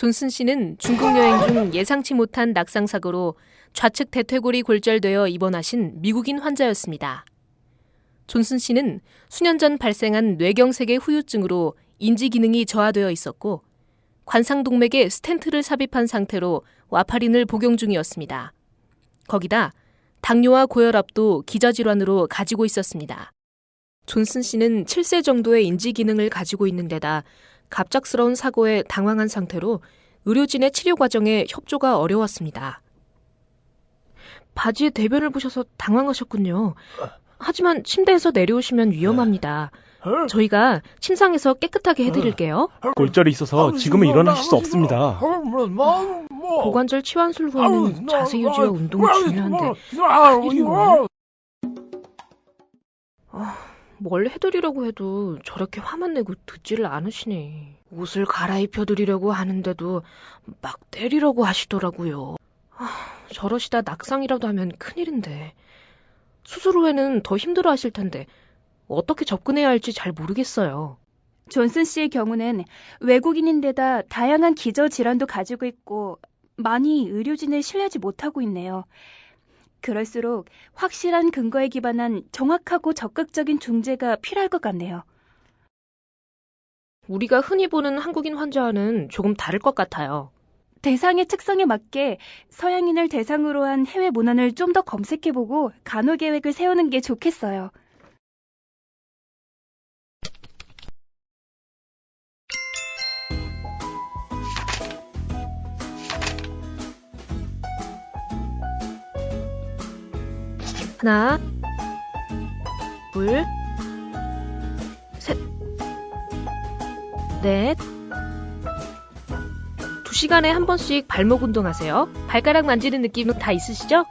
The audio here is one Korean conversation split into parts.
존슨 씨는 중국 여행 중 예상치 못한 낙상 사고로 좌측 대퇴골이 골절되어 입원하신 미국인 환자였습니다. 존슨 씨는 수년 전 발생한 뇌경색의 후유증으로 인지 기능이 저하되어 있었고 관상동맥에 스텐트를 삽입한 상태로 와파린을 복용 중이었습니다. 거기다 당뇨와 고혈압도 기저질환으로 가지고 있었습니다. 존슨 씨는 7세 정도의 인지 기능을 가지고 있는 데다 갑작스러운 사고에 당황한 상태로 의료진의 치료 과정에 협조가 어려웠습니다. 바지에 대변을 보셔서 당황하셨군요. 하지만 침대에서 내려오시면 위험합니다. 저희가 침상에서 깨끗하게 해드릴게요. 골절이 있어서 지금은 일어나실 수 없습니다. 고관절 치환술 후에는 자세 유지와 운동이 중요한데 큰일이네. 아, 뭘 해드리려고 해도 저렇게 화만 내고 듣지를 않으시네. 옷을 갈아입혀드리려고 하는데도 막 때리려고 하시더라고요. 아, 저러시다 낙상이라도 하면 큰일인데. 수술 후에는 더 힘들어 하실 텐데 어떻게 접근해야 할지 잘 모르겠어요. 존슨 씨의 경우는 외국인인데다 다양한 기저 질환도 가지고 있고 많이 의료진을 신뢰하지 못하고 있네요. 그럴수록 확실한 근거에 기반한 정확하고 적극적인 중재가 필요할 것 같네요. 우리가 흔히 보는 한국인 환자와는 조금 다를 것 같아요. 대상의 특성에 맞게 서양인을 대상으로 한 해외 문헌을 좀 더 검색해보고 간호 계획을 세우는 게 좋겠어요. 하나, 둘, 셋, 넷. 두 시간에 한 번씩 발목 운동하세요. 발가락 만지는 느낌은 다 있으시죠?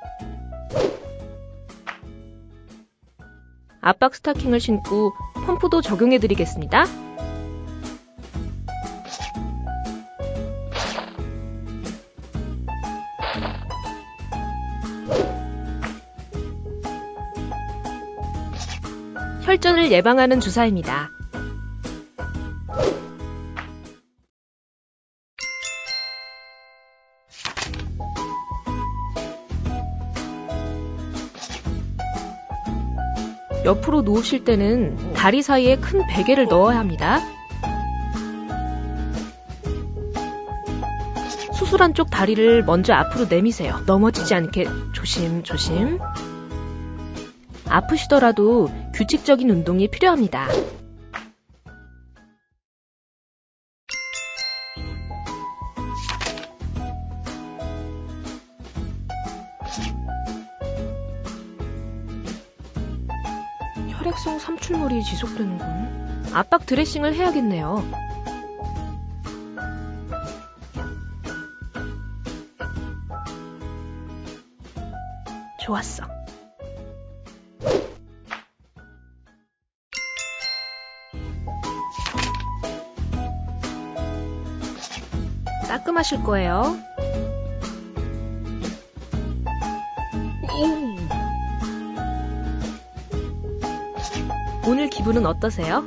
압박 스타킹을 신고 펌프도 적용해 드리겠습니다. 혈전을 예방하는 주사입니다. 옆으로 누우실 때는 다리 사이에 큰 베개를 넣어야 합니다. 수술한 쪽 다리를 먼저 앞으로 내미세요. 넘어지지 않게 조심, 조심. 아프시더라도 규칙적인 운동이 필요합니다. 혈액성 삼출물이 지속되는군. 압박 드레싱을 해야겠네요. 좋았어. 따끔하실 거예요. 오늘 기분은 어떠세요?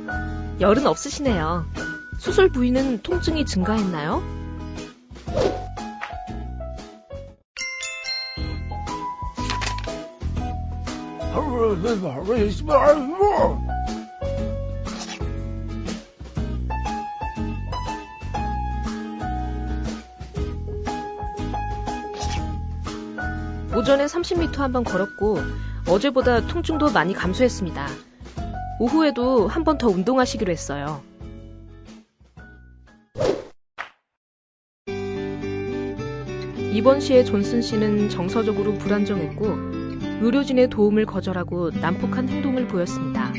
열은 없으시네요. 수술 부위는 통증이 증가했나요? 오전에 30m 한번 걸었고 어제보다 통증도 많이 감소했습니다. 오후에도 한 번 더 운동하시기로 했어요. 이번 시에 존슨 씨는 정서적으로 불안정했고 의료진의 도움을 거절하고 난폭한 행동을 보였습니다.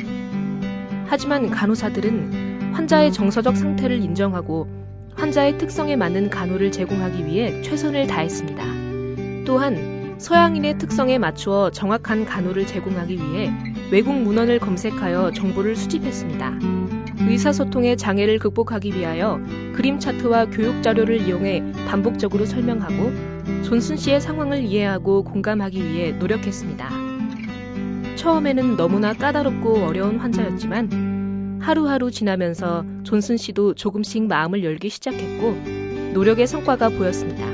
하지만 간호사들은 환자의 정서적 상태를 인정하고 환자의 특성에 맞는 간호를 제공하기 위해 최선을 다했습니다. 또한 서양인의 특성에 맞추어 정확한 간호를 제공하기 위해 외국 문헌을 검색하여 정보를 수집했습니다. 의사소통의 장애를 극복하기 위하여 그림 차트와 교육 자료를 이용해 반복적으로 설명하고 존슨 씨의 상황을 이해하고 공감하기 위해 노력했습니다. 처음에는 너무나 까다롭고 어려운 환자였지만 하루하루 지나면서 존슨 씨도 조금씩 마음을 열기 시작했고 노력의 성과가 보였습니다.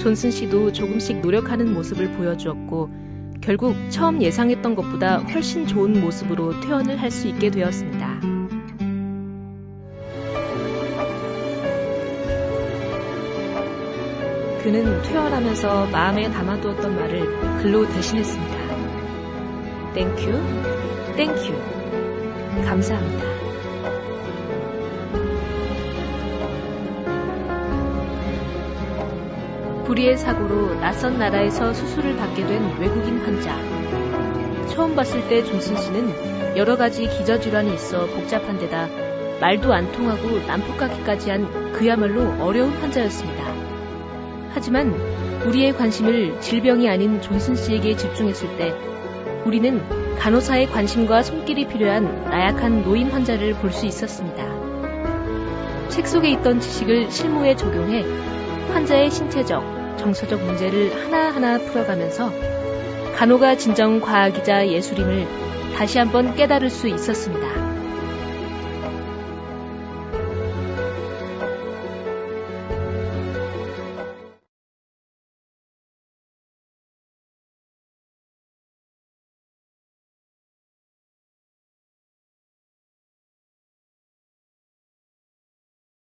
존슨 씨도 조금씩 노력하는 모습을 보여주었고 결국 처음 예상했던 것보다 훨씬 좋은 모습으로 퇴원을 할 수 있게 되었습니다. 그는 퇴원하면서 마음에 담아두었던 말을 글로 대신했습니다. 땡큐, 땡큐. 감사합니다. 불의의 사고로 낯선 나라에서 수술을 받게 된 외국인 환자. 처음 봤을 때 존슨 씨는 여러 가지 기저질환이 있어 복잡한 데다 말도 안 통하고 난폭하기까지 한 그야말로 어려운 환자였습니다. 하지만 우리의 관심을 질병이 아닌 존슨 씨에게 집중했을 때 우리는 간호사의 관심과 손길이 필요한 나약한 노인 환자를 볼 수 있었습니다. 책 속에 있던 지식을 실무에 적용해 환자의 신체적, 정서적 문제를 하나하나 풀어가면서 간호가 진정 과학이자 예술임을 다시 한번 깨달을 수 있었습니다.